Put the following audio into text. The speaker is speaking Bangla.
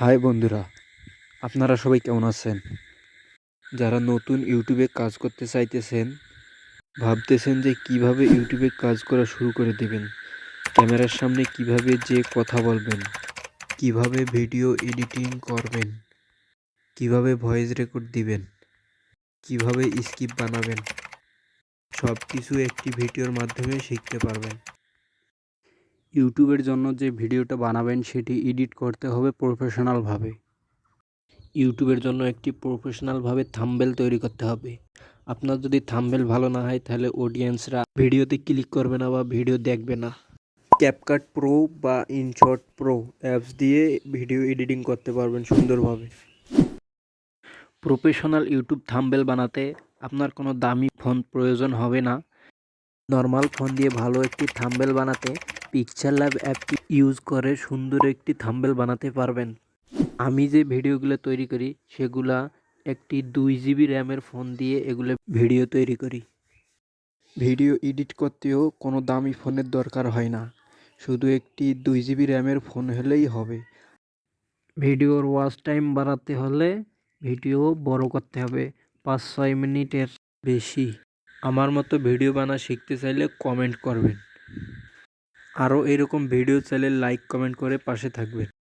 হাই বন্ধুরা, আপনারা সবাই কেমন আছেন? যারা নতুন ইউটিউবে কাজ করতে চাইতেছেন, ভাবতেছেন যে কীভাবে ইউটিউবে কাজ করা শুরু করে দেবেন, ক্যামেরার সামনে কীভাবে যে কথা বলবেন, কীভাবে ভিডিও এডিটিং করবেন, কীভাবে ভয়েস রেকর্ড দিবেন, কীভাবে স্কিপ বানাবেন সব কিছু একটি ভিডিওর মাধ্যমে শিখতে পারবেন। ইউটিউবের জন্য যে ভিডিওটা বানাবেন সেটি এডিট করতে হবে প্রফেশনালভাবে। ইউটিউবের জন্য একটি প্রফেশনালভাবে থাম্বেল তৈরি করতে হবে। আপনার যদি থাম্বেল ভালো না হয় তাহলে অডিয়েন্সরা ভিডিওতে ক্লিক করবে না বা ভিডিও দেখবে না। ক্যাপকাট প্রো বা ইনশট প্রো অ্যাপস দিয়ে ভিডিও এডিটিং করতে পারবেন সুন্দরভাবে। প্রফেশনাল ইউটিউব থাম্বেল বানাতে আপনার কোনো দামি ফোন প্রয়োজন হবে না। নর্মাল ফোন দিয়ে ভালো একটি থাম্বেল বানাতে পিকচার ল্যাব অ্যাপটি ইউজ করে সুন্দর একটি থাম্বেল বানাতে পারবেন। আমি যে ভিডিওগুলো তৈরি করি সেগুলা একটি দুই জিবি র্যামের ফোন দিয়ে এগুলো ভিডিও তৈরি করি। ভিডিও এডিট করতেও কোনো দামি ফোনের দরকার হয় না। শুধু একটি দুই জিবি র্যামের ফোন হলেই হবে। ভিডিওর ওয়াচ টাইম বাড়াতে হলে ভিডিও বড় করতে হবে পাঁচ ছয় মিনিটের বেশি। আমার মতো ভিডিও বানা শিখতে চাইলে কমেন্ট করবেন। আরও এরকম ভিডিও চাইলে লাইক কমেন্ট করে পাশে থাকবেন।